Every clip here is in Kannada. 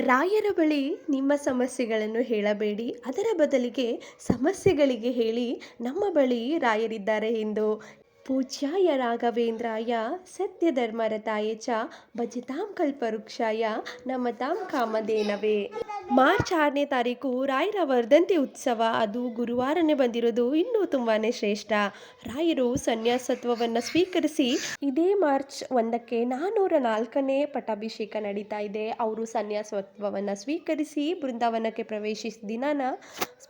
ರಾಯರ ಬಳಿ ನಿಮ್ಮ ಸಮಸ್ಯೆಗಳನ್ನು ಹೇಳಬೇಡಿ. ಅದರ ಬದಲಿಗೆ ಸಮಸ್ಯೆಗಳಿಗೆ ಹೇಳಿ ನಮ್ಮ ಬಳಿ ರಾಯರಿದ್ದಾರೆ ಎಂದು. ಪೂಜ್ಯಾಯ ರಾಘವೇಂದ್ರಾಯ ಸತ್ಯಧರ್ಮರತಾಯ ಚ ಭಜತಾಂ ಕಲ್ಪವೃಕ್ಷಾಯ, ನಮತಾಂ ಕಾಮಧೇನವೇ. ಮಾರ್ಚ್ ಆರನೇ ತಾರೀಕು ರಾಯರ ವರ್ಧಂತಿ ಉತ್ಸವ. ಅದು ಗುರುವಾರನೇ ಬಂದಿರೋದು ಇನ್ನೂ ತುಂಬಾ ಶ್ರೇಷ್ಠ. ರಾಯರು ಸನ್ಯಾಸತ್ವವನ್ನು ಸ್ವೀಕರಿಸಿ ಇದೇ ಮಾರ್ಚ್ ಒಂದಕ್ಕೆ ನಾನ್ನೂರ ನಾಲ್ಕನೇ ಪಟ್ಟಾಭಿಷೇಕ ನಡೀತಾ ಇದೆ. ಅವರು ಸನ್ಯಾಸತ್ವವನ್ನು ಸ್ವೀಕರಿಸಿ ಬೃಂದಾವನಕ್ಕೆ ಪ್ರವೇಶಿಸಿದ ದಿನಾನ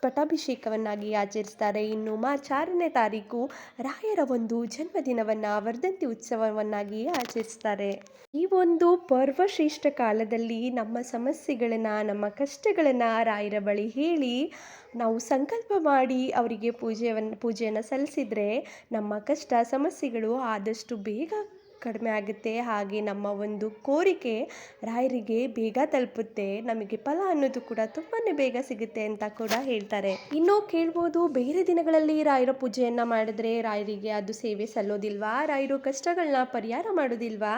ಪಟ್ಟಾಭಿಷೇಕವನ್ನಾಗಿ ಆಚರಿಸ್ತಾರೆ. ಇನ್ನು ಮಾರ್ಚ್ ಆರನೇ ತಾರೀಕು ರಾಯರ ಒಂದು ಜನ್ಮದಿನವನ್ನು ವರ್ಧಂತಿ ಉತ್ಸವವನ್ನಾಗಿ ಆಚರಿಸ್ತಾರೆ. ಈ ಒಂದು ಪರ್ವಶ್ರೇಷ್ಠ ಕಾಲದಲ್ಲಿ ನಮ್ಮ ಸಮಸ್ಯೆಗಳನ್ನು, ನಮ್ಮ ಕಷ್ಟಗಳನ್ನು ರಾಯರ ಬಳಿ ಹೇಳಿ, ನಾವು ಸಂಕಲ್ಪ ಮಾಡಿ ಅವರಿಗೆ ಪೂಜೆಯನ್ನು ಪೂಜೆಯನ್ನು ಸಲ್ಲಿಸಿದರೆ ನಮ್ಮ ಕಷ್ಟ, ಸಮಸ್ಯೆಗಳು ಆದಷ್ಟು ಬೇಗ ಕಡಿಮೆ ಆಗುತ್ತೆ. ಹಾಗೆ ನಮ್ಮ ಒಂದು ಕೋರಿಕೆ ರಾಯರಿಗೆ ಬೇಗ ತಲುಪುತ್ತೆ. ನಮಗೆ ಫಲ ಅನ್ನೋದು ಕೂಡ ತುಂಬಾ ಬೇಗ ಸಿಗುತ್ತೆ ಅಂತ ಕೂಡ ಹೇಳ್ತಾರೆ. ಇನ್ನು ಕೇಳ್ಬೋದು, ಬೇರೆ ದಿನಗಳಲ್ಲಿ ರಾಯರ ಪೂಜೆಯನ್ನು ಮಾಡಿದ್ರೆ ರಾಯರಿಗೆ ಅದು ಸೇವೆ ಸಲ್ಲೋದಿಲ್ವಾ? ರಾಯರು ಕಷ್ಟಗಳನ್ನ ಪರಿಹಾರ ಮಾಡೋದಿಲ್ವಾ?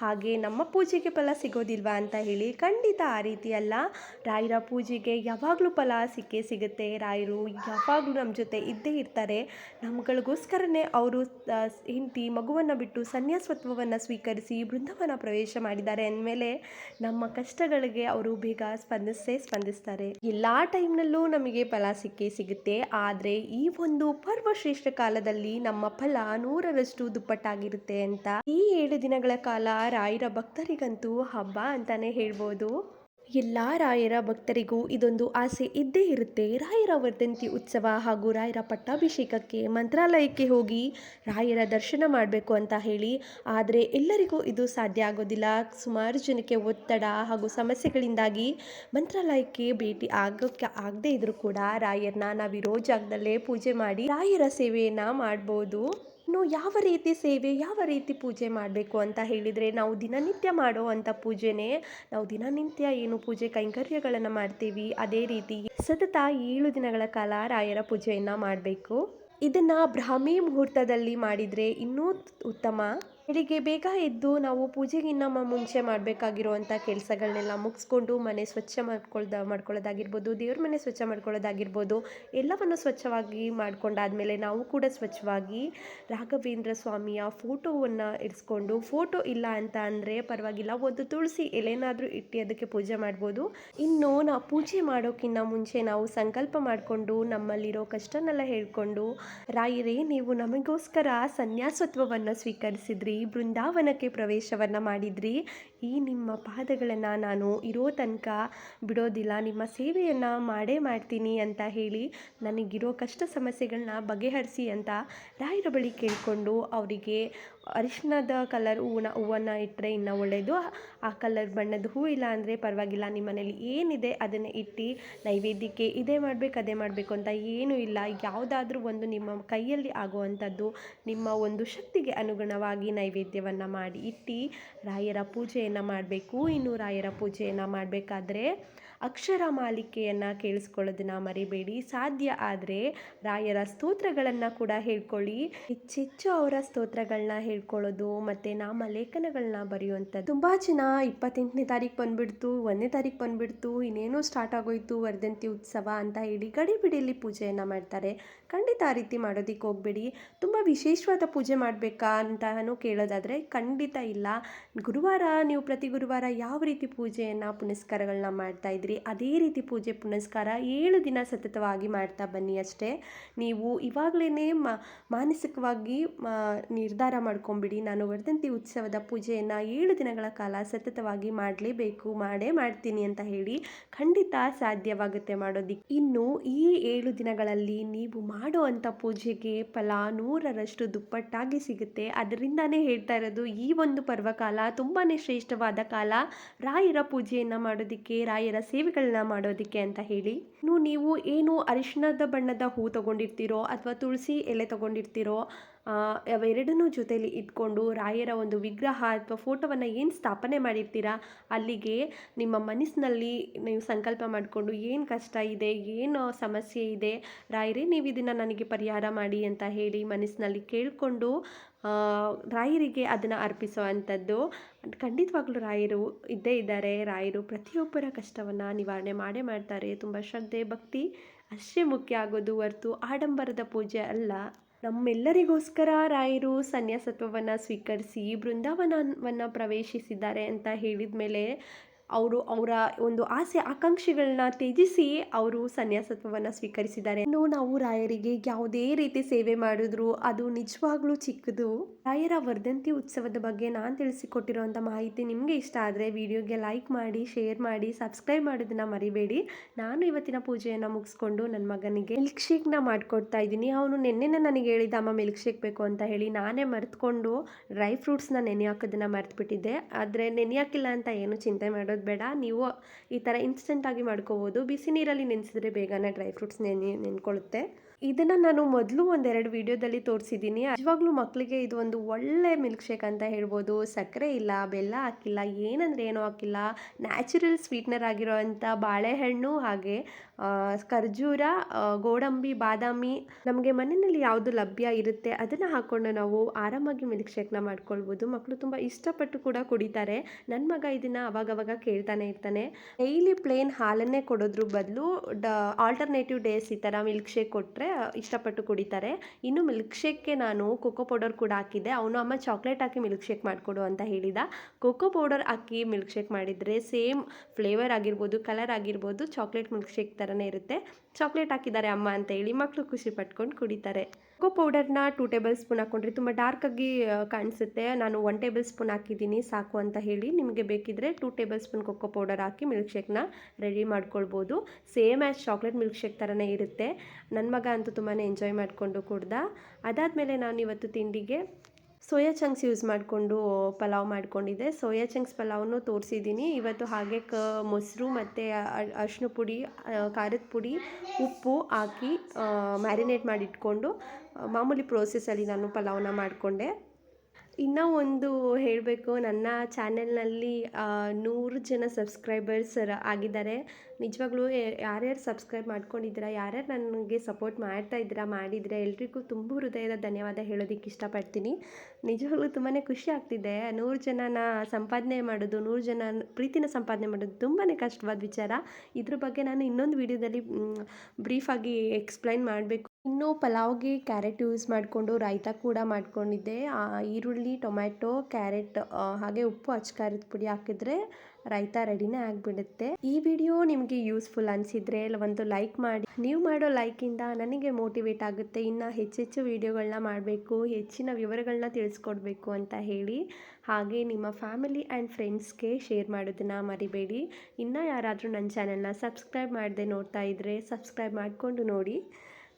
ಹಾಗೆ ನಮ್ಮ ಪೂಜೆಗೆ ಫಲ ಸಿಗೋದಿಲ್ವಾ ಅಂತ ಹೇಳಿ ಖಂಡಿತ ಆ ರೀತಿ ಅಲ್ಲ. ರಾಯರ ಪೂಜೆಗೆ ಯಾವಾಗಲೂ ಫಲ ಸಿಕ್ಕೇ ಸಿಗುತ್ತೆ. ರಾಯರು ಯಾವಾಗಲೂ ನಮ್ಮ ಜೊತೆ ಇದ್ದೇ ಇರ್ತಾರೆ. ನಮ್ಗಳಿಗೋಸ್ಕರನೇ ಅವರು ಹೆಂಡತಿ ಮಗುವನ್ನು ಬಿಟ್ಟು ಸನ್ಯಾಸತ್ವವನ್ನು ಸ್ವೀಕರಿಸಿ ಬೃಂದಾವನ ಪ್ರವೇಶ ಮಾಡಿದ್ದಾರೆ ಅಂದಮೇಲೆ ನಮ್ಮ ಕಷ್ಟಗಳಿಗೆ ಅವರು ಬೇಗ ಸ್ಪಂದಿಸೇ ಸ್ಪಂದಿಸ್ತಾರೆ. ಎಲ್ಲ ಟೈಮ್ನಲ್ಲೂ ನಮಗೆ ಫಲ ಸಿಕ್ಕೇ ಸಿಗುತ್ತೆ. ಆದರೆ ಈ ಒಂದು ಪರ್ವಶ್ರೇಷ್ಠ ಕಾಲದಲ್ಲಿ ನಮ್ಮ ಫಲ ನೂರರಷ್ಟು ದುಪ್ಪಟ್ಟಾಗಿರುತ್ತೆ ಅಂತ ಈ ಏಳು ದಿನಗಳ ಕಾಲ ರಾಯರ ಭಕ್ತರಿಗಂತೂ ಹಬ್ಬ ಅಂತಲೇ ಹೇಳ್ಬೋದು. ಎಲ್ಲ ರಾಯರ ಭಕ್ತರಿಗೂ ಇದೊಂದು ಆಸೆ ಇದ್ದೇ ಇರುತ್ತೆ. ರಾಯರ ವರ್ಧಂತಿ ಉತ್ಸವ ಹಾಗೂ ರಾಯರ ಪಟ್ಟಾಭಿಷೇಕಕ್ಕೆ ಮಂತ್ರಾಲಯಕ್ಕೆ ಹೋಗಿ ರಾಯರ ದರ್ಶನ ಮಾಡಬೇಕು ಅಂತ ಹೇಳಿ, ಆದರೆ ಎಲ್ಲರಿಗೂ ಇದು ಸಾಧ್ಯ ಆಗೋದಿಲ್ಲ. ಸುಮಾರು ಜನಕ್ಕೆ ಒತ್ತಡ ಹಾಗೂ ಸಮಸ್ಯೆಗಳಿಂದಾಗಿ ಮಂತ್ರಾಲಯಕ್ಕೆ ಭೇಟಿ ಆಗೋಕ್ಕೆ ಆಗದೇ ಇದ್ರೂ ಕೂಡ ರಾಯರನ್ನ ಇರೋ ಜಾಗದಲ್ಲೇ ಪೂಜೆ ಮಾಡಿ ರಾಯರ ಸೇವೆಯನ್ನು ಮಾಡ್ಬೋದು. ಇನ್ನು ಯಾವ ರೀತಿ ಸೇವೆ, ಯಾವ ರೀತಿ ಪೂಜೆ ಮಾಡಬೇಕು ಅಂತ ಹೇಳಿದರೆ ನಾವು ದಿನನಿತ್ಯ ಮಾಡೋ ಅಂಥ ಪೂಜೆನೇ, ನಾವು ದಿನನಿತ್ಯ ಏನು ಪೂಜೆ ಕೈಂಕರ್ಯಗಳನ್ನು ಮಾಡ್ತೀವಿ, ಅದೇ ರೀತಿ ಸತತ ಏಳು ದಿನಗಳ ಕಾಲ ರಾಯರ ಪೂಜೆಯನ್ನು ಮಾಡಬೇಕು. ಇದನ್ನು ಬ್ರಾಹ್ಮಿ ಮುಹೂರ್ತದಲ್ಲಿ ಮಾಡಿದರೆ ಇನ್ನೂ ಉತ್ತಮ. ಬೆಳಿಗ್ಗೆ ಬೇಗ ಎದ್ದು ನಾವು ಪೂಜೆಗಿನ್ನ ಮುಂಚೆ ಮಾಡಬೇಕಾಗಿರುವಂಥ ಕೆಲಸಗಳನ್ನೆಲ್ಲ ಮುಗಿಸ್ಕೊಂಡು ಮನೆ ಸ್ವಚ್ಛ ಮಾಡ್ಕೊಳ್ದ, ಮಾಡ್ಕೊಳ್ಳೋದಾಗಿರ್ಬೋದು, ದೇವ್ರ ಮನೆ ಸ್ವಚ್ಛ ಮಾಡ್ಕೊಳ್ಳೋದಾಗಿರ್ಬೋದು, ಎಲ್ಲವನ್ನು ಸ್ವಚ್ಛವಾಗಿ ಮಾಡ್ಕೊಂಡಾದ್ಮೇಲೆ ನಾವು ಕೂಡ ಸ್ವಚ್ಛವಾಗಿ ರಾಘವೇಂದ್ರ ಸ್ವಾಮಿಯ ಫೋಟೋವನ್ನು ಇರಿಸ್ಕೊಂಡು ಫೋಟೋ ಇಲ್ಲ ಅಂತ ಅಂದರೆ ಪರವಾಗಿಲ್ಲ, ಒಂದು ತುಳಸಿ ಎಲೆನಾದರೂ ಇಟ್ಟು ಅದಕ್ಕೆ ಪೂಜೆ ಮಾಡ್ಬೋದು. ಇನ್ನು ನಾವು ಪೂಜೆ ಮಾಡೋಕ್ಕಿಂತ ಮುಂಚೆ ನಾವು ಸಂಕಲ್ಪ ಮಾಡಿಕೊಂಡು, ನಮ್ಮಲ್ಲಿರೋ ಕಷ್ಟನೆಲ್ಲ ಹೇಳ್ಕೊಂಡು, ರಾಯರೇ, ನೀವು ನಮಗೋಸ್ಕರ ಸನ್ಯಾಸತ್ವವನ್ನು ಸ್ವೀಕರಿಸಿದ್ರಿ. ಬೃಂದಾವನಕ್ಕೆ ಪ್ರವೇಶವನ್ನು ಮಾಡಿದ್ರಿ. ಈ ನಿಮ್ಮ ಪಾದಗಳನ್ನು ನಾನು ಇರೋ ತನಕ ಬಿಡೋದಿಲ್ಲ. ನಿಮ್ಮ ಸೇವೆಯನ್ನು ಮಾಡೇ ಮಾಡ್ತೀನಿ ಅಂತ ಹೇಳಿ ನನಗಿರೋ ಕಷ್ಟ ಸಮಸ್ಯೆಗಳನ್ನ ಬಗೆಹರಿಸಿ ಅಂತ ರಾಯರ ಬಳಿ ಕೇಳಿಕೊಂಡು ಅವರಿಗೆ ಅರಿಶಿಣದ ಕಲರ್ ಹೂವನ್ನ ಹೂವನ್ನು ಇಟ್ಟರೆ ಇನ್ನೂ ಒಳ್ಳೆಯದು ಆ ಕಲರ್ ಬಣ್ಣದ ಹೂ ಇಲ್ಲ ಅಂದರೆ ಪರವಾಗಿಲ್ಲ. ನಿಮ್ಮ ಮನೇಲಿ ಏನಿದೆ ಅದನ್ನು ಇಟ್ಟು ನೈವೇದ್ಯಕ್ಕೆ ಇದೇ ಮಾಡಬೇಕು, ಅದೇ ಮಾಡಬೇಕು ಅಂತ ಏನೂ ಇಲ್ಲ. ಯಾವುದಾದ್ರೂ ಒಂದು ನಿಮ್ಮ ಕೈಯಲ್ಲಿ ಆಗುವಂಥದ್ದು ನಿಮ್ಮ ಒಂದು ಶಕ್ತಿಗೆ ಅನುಗುಣವಾಗಿ ನೈವೇದ್ಯವನ್ನು ಮಾಡಿ ಇಟ್ಟು ರಾಯರ ಪೂಜೆಯನ್ನು ಮಾಡಬೇಕು ಇನ್ನೂರಾಯರ ಪೂಜೆಯನ್ನು ಮಾಡಬೇಕಾದ್ರೆ ಅಕ್ಷರ ಮಾಲಿಕೆಯನ್ನು ಕೇಳಿಸ್ಕೊಳ್ಳೋದನ್ನ ಮರಿಬೇಡಿ. ಸಾಧ್ಯ ಆದರೆ ರಾಯರ ಸ್ತೋತ್ರಗಳನ್ನು ಕೂಡ ಹೇಳ್ಕೊಳ್ಳಿ. ಹೆಚ್ಚೆಚ್ಚು ಅವರ ಸ್ತೋತ್ರಗಳನ್ನ ಹೇಳ್ಕೊಳ್ಳೋದು ಮತ್ತು ನಾಮ ಲೇಖನಗಳನ್ನ ಬರೆಯುವಂಥದ್ದು. ತುಂಬ ಜನ ಇಪ್ಪತ್ತೆಂಟನೇ ತಾರೀಕು ಬಂದುಬಿಡ್ತು, ಒಂದನೇ ತಾರೀಕು ಬಂದುಬಿಡ್ತು, ಇನ್ನೇನೋ ಸ್ಟಾರ್ಟ್ ಆಗೋಯ್ತು, ವರ್ಧಂತಿ ಉತ್ಸವ ಅಂತ ಹೇಳಿ ಗಡಿಬಿಡಿಯಲ್ಲಿ ಪೂಜೆಯನ್ನು ಮಾಡ್ತಾರೆ. ಖಂಡಿತ ಆ ರೀತಿ ಮಾಡೋದಕ್ಕೆ ಹೋಗಬೇಡಿ. ತುಂಬ ವಿಶೇಷವಾದ ಪೂಜೆ ಮಾಡಬೇಕಾ ಅಂತಲೂ ಕೇಳೋದಾದರೆ ಖಂಡಿತ ಇಲ್ಲ. ಗುರುವಾರ ನೀವು ಪ್ರತಿ ಗುರುವಾರ ಯಾವ ರೀತಿ ಪೂಜೆಯನ್ನು ಪುನಸ್ಕಾರಗಳನ್ನ ಮಾಡ್ತಾ ಇದ್ರಿ? ಅದೇ ರೀತಿ ಪೂಜೆ ಪುನಸ್ಕಾರ ಏಳು ದಿನ ಸತತವಾಗಿ ಮಾಡ್ತಾ ಬನ್ನಿ ಅಷ್ಟೇ. ನೀವು ಇವಾಗಲೇ ಮಾನಸಿಕವಾಗಿ ನಿರ್ಧಾರ ಮಾಡ್ಕೊಂಬಿಡಿ. ನಾನು ವರ್ಧಂತಿ ಉತ್ಸವದ ಪೂಜೆಯನ್ನು ಏಳು ದಿನಗಳ ಕಾಲ ಸತತವಾಗಿ ಮಾಡಲೇಬೇಕು. ಮಾಡೇ ಮಾಡ್ತೀನಿ ಅಂತ ಹೇಳಿ ಖಂಡಿತ ಸಾಧ್ಯವಾಗುತ್ತೆ ಮಾಡೋದಿಕ್ಕೆ ಇನ್ನು ಈ ಏಳು ದಿನಗಳಲ್ಲಿ ನೀವು ಮಾಡೋ ಅಂಥ ಪೂಜೆಗೆ ಫಲ ನೂರರಷ್ಟು ದುಪ್ಪಟ್ಟಾಗಿ ಸಿಗುತ್ತೆ. ಅದರಿಂದಾನೇ ಹೇಳ್ತಾ ಇರೋದು, ಈ ಒಂದು ಪರ್ವಕಾಲ ತುಂಬಾ ಶ್ರೇಷ್ಠವಾದ ಕಾಲ. ರಾಯರ ಪೂಜೆಯನ್ನು ಮಾಡೋದಕ್ಕೆ ರಾಯರ ಸೇವೆಗಳನ್ನ ಮಾಡೋದಕ್ಕೆ ಅಂತ ಹೇಳಿ, ಇನ್ನು ನೀವು ಏನು ಅರಿಶಿಣದ ಬಣ್ಣದ ಹೂ ತಗೊಂಡಿರ್ತೀರೋ ಅಥವಾ ತುಳಸಿ ಎಲೆ ತಗೊಂಡಿರ್ತೀರೋ ಅವೆರಡನ್ನೂ ಜೊತೆಯಲ್ಲಿ ಇಟ್ಕೊಂಡು ರಾಯರ ಒಂದು ವಿಗ್ರಹ ಅಥವಾ ಫೋಟೋವನ್ನು ಏನು ಸ್ಥಾಪನೆ ಮಾಡಿರ್ತೀರಾ, ಅಲ್ಲಿಗೆ ನಿಮ್ಮ ಮನಸ್ಸಿನಲ್ಲಿ ನೀವು ಸಂಕಲ್ಪ ಮಾಡಿಕೊಂಡು ಏನು ಕಷ್ಟ ಇದೆ, ಏನು ಸಮಸ್ಯೆ ಇದೆ, ರಾಯರೇ ನೀವು ಇದನ್ನು ನನಗೆ ಪರಿಹಾರ ಮಾಡಿ ಅಂತ ಹೇಳಿ ಮನಸ್ಸಿನಲ್ಲಿ ಕೇಳಿಕೊಂಡು ರಾಯರಿಗೆ ಅದನ್ನು ಅರ್ಪಿಸೋ ಅಂಥದ್ದು ಖಂಡಿತವಾಗ್ಲೂ ರಾಯರು ಇದ್ದೇ ಇದ್ದಾರೆ. ರಾಯರು ಪ್ರತಿಯೊಬ್ಬರ ಕಷ್ಟವನ್ನು ನಿವಾರಣೆ ಮಾಡೇ ಮಾಡ್ತಾರೆ. ತುಂಬ ಶ್ರದ್ಧೆ, ಭಕ್ತಿ ಅಷ್ಟೇ ಮುಖ್ಯ ಆಗೋದು ಹೊರ್ತು ಆಡಂಬರದ ಪೂಜೆ ಅಲ್ಲ. ನಮ್ಮೆಲ್ಲರಿಗೋಸ್ಕರ ರಾಯರು ಸನ್ಯಾಸತ್ವವನ್ನು ಸ್ವೀಕರಿಸಿ ಬೃಂದಾವನವನ್ನು ಪ್ರವೇಶಿಸಿದ್ದಾರೆ ಅಂತ ಹೇಳಿದ ಮೇಲೆ ಅವರು ಅವರ ಒಂದು ಆಸೆ, ಆಕಾಂಕ್ಷೆಗಳನ್ನ ತ್ಯಜಿಸಿ ಅವರು ಸನ್ಯಾಸತ್ವವನ್ನು ಸ್ವೀಕರಿಸಿದ್ದಾರೆ. ಇನ್ನು ನಾವು ರಾಯರಿಗೆ ಯಾವುದೇ ರೀತಿ ಸೇವೆ ಮಾಡಿದ್ರು ಅದು ನಿಜವಾಗ್ಲೂ ಚಿಕ್ಕದು. ರಾಯರ ವರ್ಧಂತಿ ಉತ್ಸವದ ಬಗ್ಗೆ ನಾನು ತಿಳಿಸಿಕೊಟ್ಟಿರೋಂಥ ಮಾಹಿತಿ ನಿಮಗೆ ಇಷ್ಟ ಆದರೆ ವಿಡಿಯೋಗೆ ಲೈಕ್ ಮಾಡಿ ಶೇರ್ ಮಾಡಿ ಸಬ್ಸ್ಕ್ರೈಬ್ ಮಾಡೋದನ್ನ ಮರಿಬೇಡಿ. ನಾನು ಇವತ್ತಿನ ಪೂಜೆಯನ್ನು ಮುಗಿಸ್ಕೊಂಡು ನನ್ನ ಮಗನಿಗೆ ಮಿಲ್ಕ್ ಶೇಕ್ನ ಮಾಡ್ಕೊಡ್ತಾ ಇದ್ದೀನಿ. ಅವನು ನೆನ್ನೆನೇ ನನಗೆ ಹೇಳಿದ, ಅಮ್ಮ ಮಿಲ್ಕ್ ಶೇಕ್ ಬೇಕು ಅಂತ ಹೇಳಿ ನಾನೇ ಮರೆತ್ಕೊಂಡು ಡ್ರೈ ಫ್ರೂಟ್ಸ್ನ ನೆನೆ ಹಾಕೋದನ್ನ ಮರೆತ್ಬಿಟ್ಟಿದ್ದೆ. ಆದರೆ ನೆನೆ ಹಾಕಿಲ್ಲ ಅಂತ ಏನು ಚಿಂತೆ ಮಾಡೋದು ಬೇಡ. ನೀವು ಈ ಥರ ಇನ್ಸ್ಟೆಂಟಾಗಿ ಮಾಡ್ಕೋಬೋದು. ಬಿಸಿ ನೀರಲ್ಲಿ ನೆನೆಸಿದ್ರೆ ಬೇಗನೆ ಡ್ರೈ ಫ್ರೂಟ್ಸ್ ನೆನೆ, ನೆನ್ಕೊಳ್ಳುತ್ತೆ. ಇದನ್ನು ನಾನು ಮೊದಲು ಒಂದೆರಡು ವಿಡಿಯೋದಲ್ಲಿ ತೋರಿಸಿದ್ದೀನಿ. ನಿಜವಾಗ್ಲೂ ಮಕ್ಕಳಿಗೆ ಇದು ಒಂದು ಒಳ್ಳೆ ಮಿಲ್ಕ್ ಶೇಕ್ ಅಂತ ಹೇಳ್ಬೋದು. ಸಕ್ಕರೆ ಇಲ್ಲ, ಬೆಲ್ಲ ಹಾಕಿಲ್ಲ, ಏನಂದರೆ ಏನೂ ಹಾಕಿಲ್ಲ. ನ್ಯಾಚುರಲ್ ಸ್ವೀಟ್ನರ್ ಆಗಿರೋ ಅಂಥ ಬಾಳೆಹಣ್ಣು ಹಾಗೆ ಖರ್ಜೂರ ಗೋಡಂಬಿ, ಬಾದಾಮಿ ನಮಗೆ ಮನೆಯಲ್ಲಿ ಯಾವುದು ಲಭ್ಯ ಇರುತ್ತೆ ಅದನ್ನು ಹಾಕ್ಕೊಂಡು ನಾವು ಆರಾಮಾಗಿ ಮಿಲ್ಕ್ ಶೇಕ್ನ ಮಾಡ್ಕೊಳ್ಬೋದು. ಮಕ್ಕಳು ತುಂಬ ಇಷ್ಟಪಟ್ಟು ಕೂಡ ಕುಡಿತಾರೆ. ನನ್ನ ಮಗ ಇದನ್ನು ಅವಾಗವಾಗ ಕೇಳ್ತಾನೆ ಇರ್ತಾನೆ. ಡೈಲಿ ಪ್ಲೇನ್ ಹಾಲನ್ನೇ ಕೊಡೋದ್ರ ಬದಲು ಡ, ಆಲ್ಟರ್ನೇಟಿವ್ ಡೇಸ್ ಈ ಥರ ಮಿಲ್ಕ್ ಶೇಕ್ ಕೊಟ್ಟರೆ ಇಷ್ಟಪಟ್ಟು ಕುಡಿತಾರೆ. ಇನ್ನು ಮಿಲ್ಕ್ ಶೇಕ್ಗೆ ನಾನು ಕೋಕೋ ಪೌಡರ್ ಕೂಡ ಹಾಕಿದ್ದೆ. ಅವನು ಅಮ್ಮ ಚಾಕ್ಲೇಟ್ ಹಾಕಿ ಮಿಲ್ಕ್ ಶೇಕ್ ಮಾಡಿಕೊಡು ಅಂತ ಹೇಳಿದ. ಕೋಕೋ ಪೌಡರ್ ಹಾಕಿ ಮಿಲ್ಕ್ ಶೇಕ್ ಮಾಡಿದರೆ ಸೇಮ್ ಫ್ಲೇವರ್ ಆಗಿರ್ಬೋದು, ಕಲರ್ ಆಗಿರ್ಬೋದು, ಚಾಕ್ಲೇಟ್ ಮಿಲ್ಕ್ ಶೇಕ್ ಥರನೇ ಇರುತ್ತೆ. ಚಾಕ್ಲೇಟ್ ಹಾಕಿದ್ದಾರೆ ಅಮ್ಮ ಅಂತ ಹೇಳಿ ಮಕ್ಕಳು ಖುಷಿ ಪಟ್ಕೊಂಡು ಕುಡಿತಾರೆ. ಕೋಕೋ ಪೌಡರ್ನ ಟೂ ಟೇಬಲ್ ಸ್ಪೂನ್ ಹಾಕ್ಕೊಂಡ್ರೆ ತುಂಬ ಡಾರ್ಕಾಗಿ ಕಾಣಿಸುತ್ತೆ. ನಾನು ಒನ್ ಟೇಬಲ್ ಸ್ಪೂನ್ ಹಾಕಿದ್ದೀನಿ, ಸಾಕು ಅಂತ ಹೇಳಿ ನಿಮಗೆ ಬೇಕಿದ್ರೆ two tablespoon cocoa powder ಹಾಕಿ ಮಿಲ್ಕ್ ಶೇಕ್ನ ರೆಡಿ ಮಾಡ್ಕೊಳ್ಬೋದು. Same as chocolate milk shake ಥರನೇ ಇರುತ್ತೆ. ನನ್ನ ಮಗ ಅಂತೂ ತುಂಬಾ ಎಂಜಾಯ್ ಮಾಡಿಕೊಂಡು ಕುಡ್ದ. ಅದಾದಮೇಲೆ ನಾನು ಇವತ್ತು ತಿಂಡಿಗೆ ಸೋಯಾ ಚಂಕ್ಸ್ ಯೂಸ್ ಮಾಡಿಕೊಂಡು ಪಲಾವ್ ಮಾಡಿಕೊಂಡಿದ್ದೆ. ಸೋಯಾ ಚಂಕ್ಸ್ ಪಲಾವ್ನು ತೋರಿಸಿದ್ದೀನಿ. ಇವತ್ತು ಹಾಗೆ ಕ ಮೊಸರು ಮತ್ತು ಅರಿಶಿನ ಪುಡಿ ಖಾರದ ಪುಡಿ, ಉಪ್ಪು ಹಾಕಿ ಮ್ಯಾರಿನೇಟ್ ಮಾಡಿಟ್ಕೊಂಡು ಮಾಮೂಲಿ ಪ್ರೋಸೆಸ್ಸಲ್ಲಿ ನಾನು ಪಲಾವ್ನ ಮಾಡಿಕೊಂಡೆ. ಇನ್ನೂ ಒಂದು ಹೇಳಬೇಕು, ನನ್ನ ಚಾನೆಲ್ನಲ್ಲಿ ನೂರು ಜನ ಸಬ್ಸ್ಕ್ರೈಬರ್ಸ್ ಆಗಿದ್ದಾರೆ. ನಿಜವಾಗ್ಲೂ ಯಾರ್ಯಾರು ಸಬ್ಸ್ಕ್ರೈಬ್ ಮಾಡ್ಕೊಂಡಿದ್ದೀರಾ, ಯಾರ್ಯಾರು ನನಗೆ ಸಪೋರ್ಟ್ ಮಾಡ್ತಾ ಇದ್ದೀರಾ ಮಾಡಿದರೆ ಎಲ್ರಿಗೂ ತುಂಬ ಹೃದಯದ ಧನ್ಯವಾದ ಹೇಳೋದಕ್ಕೆ ಇಷ್ಟಪಡ್ತೀನಿ. ನಿಜವಾಗ್ಲೂ ತುಂಬಾ ಖುಷಿ ಆಗ್ತಿದೆ. ನೂರು ಜನನ ಸಂಪಾದನೆ ಮಾಡೋದು, ನೂರು ಜನ ಪ್ರೀತಿನ ಸಂಪಾದನೆ ಮಾಡೋದು ತುಂಬಾ ಕಷ್ಟವಾದ ವಿಚಾರ. ಇದ್ರ ಬಗ್ಗೆ ನಾನು ಇನ್ನೊಂದು ವಿಡಿಯೋದಲ್ಲಿ ಬ್ರೀಫಾಗಿ ಎಕ್ಸ್ಪ್ಲೈನ್ ಮಾಡಬೇಕು. ಇನ್ನು ಪಲಾವ್ಗೆ ಕ್ಯಾರೆಟ್ ಯೂಸ್ ಮಾಡಿಕೊಂಡು ರಾಯ್ತ ಕೂಡ ಮಾಡ್ಕೊಂಡಿದ್ದೆ. ಈರುಳ್ಳಿ, ಟೊಮ್ಯಾಟೊ, ಕ್ಯಾರೆಟ್ ಹಾಗೆ ಉಪ್ಪು, ಅಚ್ಕಾರದ ಪುಡಿ ಹಾಕಿದ್ರೆ ರಾಯ್ತ ರೆಡಿನೇ ಆಗಿಬಿಡುತ್ತೆ. ಈ ವಿಡಿಯೋ ನಿಮಗೆ ಯೂಸ್ಫುಲ್ ಅನಿಸಿದ್ರೆ ಒಂದು ಲೈಕ್ ಮಾಡಿ. ನೀವು ಮಾಡೋ ಲೈಕಿಂದ ನನಗೆ ಮೋಟಿವೇಟ್ ಆಗುತ್ತೆ. ಇನ್ನು ಹೆಚ್ಚೆಚ್ಚು ವಿಡಿಯೋಗಳನ್ನ ಮಾಡಬೇಕು, ಹೆಚ್ಚಿನ ವಿವರಗಳನ್ನ ತಿಳಿಸ್ಕೊಡ್ಬೇಕು ಅಂತ ಹೇಳಿ. ಹಾಗೆ ನಿಮ್ಮ ಫ್ಯಾಮಿಲಿ ಆ್ಯಂಡ್ ಫ್ರೆಂಡ್ಸ್ಗೆ ಶೇರ್ ಮಾಡೋದನ್ನು ಮರಿಬೇಡಿ. ಇನ್ನೂ ಯಾರಾದರೂ ನನ್ನ ಚಾನೆಲ್ನ ಸಬ್ಸ್ಕ್ರೈಬ್ ಮಾಡದೆ ನೋಡ್ತಾ ಇದ್ದರೆ ಸಬ್ಸ್ಕ್ರೈಬ್ ಮಾಡಿಕೊಂಡು ನೋಡಿ.